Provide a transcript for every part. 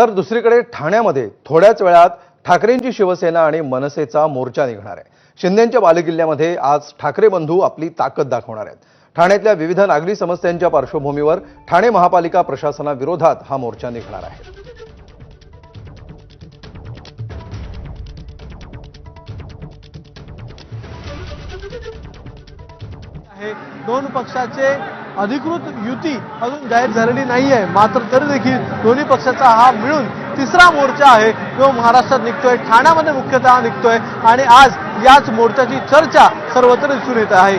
तर दुसरीकडे ठाण्यामध्ये थोड्याच वेळात ठाकरेंची शिवसेना आणि मनसेचा मोर्चा निघणार आहे. शिंदेच्या बालेकिल्ल्यामध्ये आज ठाकरे बंधू आपली ताकद दाखवणार आहेत. ठाण्यातल्या विविध नागरी समस्यांच्या पार्श्वभूमीवर ठाणे महापालिका प्रशासनाविरोधात हा मोर्चा निघणार आहे. आहे दोन पक्षाचे अधिकृत युती अजून जाहीर झालेली नाही आहे मात्र तरी देखील दोन्ही पक्षाचा हा मिळून तिसरा मोर्चा आहे. तो महाराष्ट्रात निघतोय. ठाण्यामध्ये मुख्यतः निघतोय. आणि आज याच मोर्चाची चर्चा सर्वत्र दिसून येत आहे.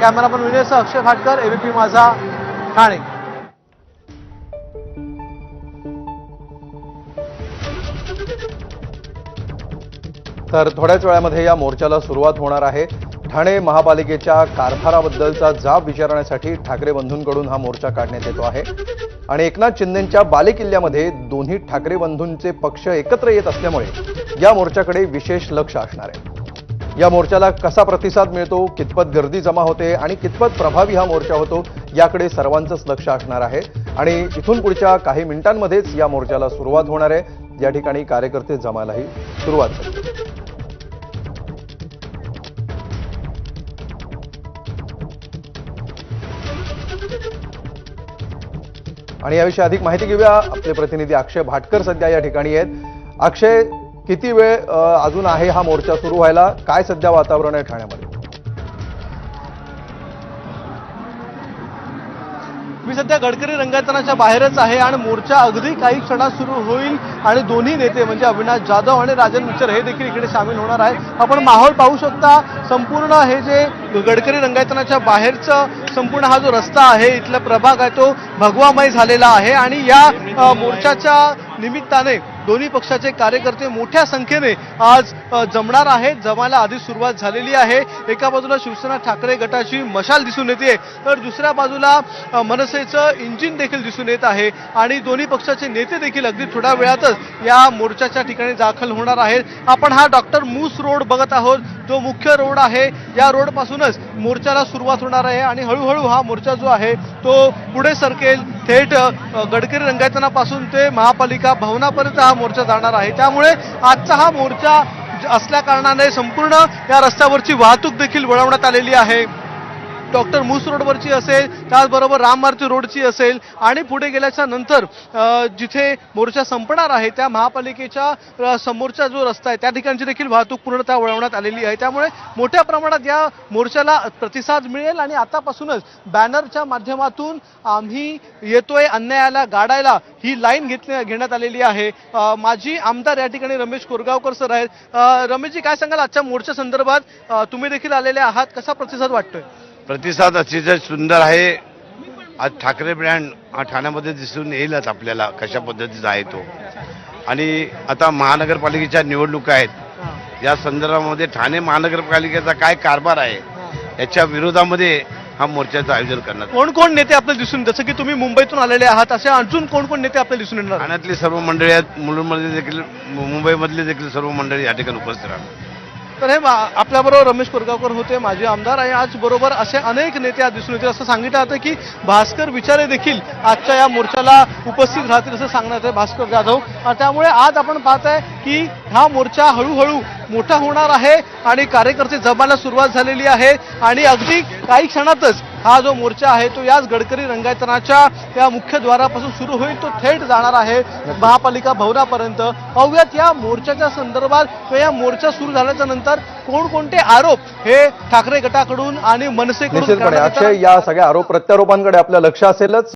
कॅमेरामन विजयसह अक्षय भाटकर एबीपी माझा ठाणे. तर थोड्याच वेळामध्ये या मोर्चाला सुरुवात होणार आहे. ठाणे महापालिकेच्या कारभाराबद्दलचा जाब विचारण्यासाठी ठाकरे बंधूंकडून हा मोर्चा काढण्यात येतो आहे. आणि एकनाथ शिंदेंच्या बालेकिल्ल्यामध्ये दोन्ही ठाकरे बंधूंचे पक्ष एकत्र येत असल्यामुळे या मोर्चाकडे विशेष लक्ष असणार आहे. या मोर्चाला कसा प्रतिसाद मिळतो कितपत गर्दी जमा होते आणि कितपत प्रभावी हा मोर्चा होतो याकडे सर्वांचंच लक्ष असणार आहे. आणि इथून पुढच्या काही मिनिटांमध्येच या मोर्चाला सुरुवात होणार आहे. या ठिकाणी कार्यकर्ते जमायलाही सुरुवात झाली. आणि याविषयी अधिक माहिती घेऊया. आपले प्रतिनिधी अक्षय भाटकर सध्या या ठिकाणी आहेत. अक्षय किती वेळ अजून आहे हा मोर्चा सुरू व्हायला? काय सध्या वातावरण आहे ठाण्यामध्ये? मी सध्या गडकरी रंगायतनाच्या बाहेरच आहे आणि मोर्चा अगदी काही क्षणात सुरू होईल आणि दोन्ही नेते म्हणजे अविनाश जाधव आणि राजन मिचर हे देखील इकडे सामील होणार आहेत. आपण माहोल पाहू शकता संपूर्ण हे जे गडकरी रंगायतनाच्या बाहेरचं संपूर्ण हा जो रस्ता आहे इथला प्रभाग आहे तो भगवामय झालेला आहे. आणि या मोर्चाच्या निमित्ताने दोन्ही पक्षाचे कार्यकर्ते मोठ्या संख्येने आज जमणार आहेत. जमायला आधी सुरुवात झालेली आहे. एका बाजूला शिवसेना ठाकरे गटाची मशाल दिसून येते तर दुसऱ्या बाजूला मनसेचं इंजिन देखील दिसून येत आहे. आणि दोन्ही पक्षाचे नेते देखील अगदी थोड्या वेळातच या मोर्चाच्या ठिकाणी दाखल होणार आहेत. आपण हा डॉक्टर मूस रोड बघत आहोत. जो मुख्य रोड आहे या रोडपासूनच मोर्चाला सुरुवात होणार आहे. आणि हळूहळू हा मोर्चा जो आहे तो पुढे सरकेल. थेट गडकरी रंगायतनापासून ते महापालिका भवनापर्यंत हा मोर्चा जाणार आहे. त्यामुळे आजचा हा मोर्चा असल्याकारणाने असल्या कारणाने संपूर्ण या रस्त्यावरची वाहतूक देखील वळवण्यात आलेली आहे. डॉक्टर मूस रोडवरची असेल त्याचबरोबर राम मारुती रोडची असेल आणि पुढे गेल्याच्यानंतर जिथे मोर्चा संपणार आहे त्या महापालिकेच्या समोरचा जो रस्ता आहे त्या ठिकाणची देखील वाहतूक पूर्णतः वळवण्यात आलेली आहे. त्यामुळे मोठ्या प्रमाणात या मोर्चाला प्रतिसाद मिळेल आणि आतापासूनच बॅनरच्या माध्यमातून आम्ही येतोय अन्यायाला गाडायला ही लाईन घेतली घेण्यात आलेली आहे. माजी आमदार या ठिकाणी रमेश कोरगावकर सर आहेत. रमेशजी काय सांगाल आजच्या मोर्चा संदर्भात? तुम्ही देखील आलेले आहात. कसा प्रतिसाद वाटतोय? प्रतिसाद अतिशय सुंदर आहे. आज ठाकरे ब्रँड हा ठाण्यामध्ये दिसून येईलच आपल्याला कशा पद्धतीचा आहे तो. आणि आता महानगरपालिकेच्या निवडणुका आहेत. या संदर्भामध्ये ठाणे महानगरपालिकेचा काय कारभार आहे? याच्या विरोधामध्ये हा मोर्चाचं आयोजन आलं. कोण कोण नेते आपल्याला दिसून जसं की तुम्ही मुंबईतून आलेले आहात असे अजून कोण कोण नेते आपल्याला दिसून येणार? ठाण्यातली सर्व मंडळी आहेत. मुलुंडमध्ये देखील मुंबईमधले देखील सर्व मंडळी या ठिकाणी उपस्थित राहणार. तर हे आपल्याबरोबर रमेश कोरगावकर होते माजी आमदार आणि आज बरोबर असे अनेक नेते आज दिसून येतील. असं सांगितलं जातं की भास्कर विचारे देखील आजच्या या मोर्चाला उपस्थित राहतील असं सांगण्यात आहे भास्कर जाधव. त्यामुळे आज आपण पाहत आहे की हा मोर्चा हळूहळू मोठा होणार आहे आणि कार्यकर्ते जमायला सुरुवात झालेली आहे. आणि अगदी काही क्षणातच हा जो मोर्चा आहे तो याच गडकरी रंगायतनाच्या या मुख्य द्वारापासून सुरू होईल तो थेट जाणार आहे महापालिका भवनापर्यंत. पाहूयात या मोर्चाच्या संदर्भात किंवा या मोर्चा सुरू झाल्याच्यानंतर कोणकोणते आरोप हे ठाकरे गटाकडून आणि मनसेकडून. अक्षय या सगळ्या आरोप प्रत्यारोपांकडे आपलं लक्ष असेलच.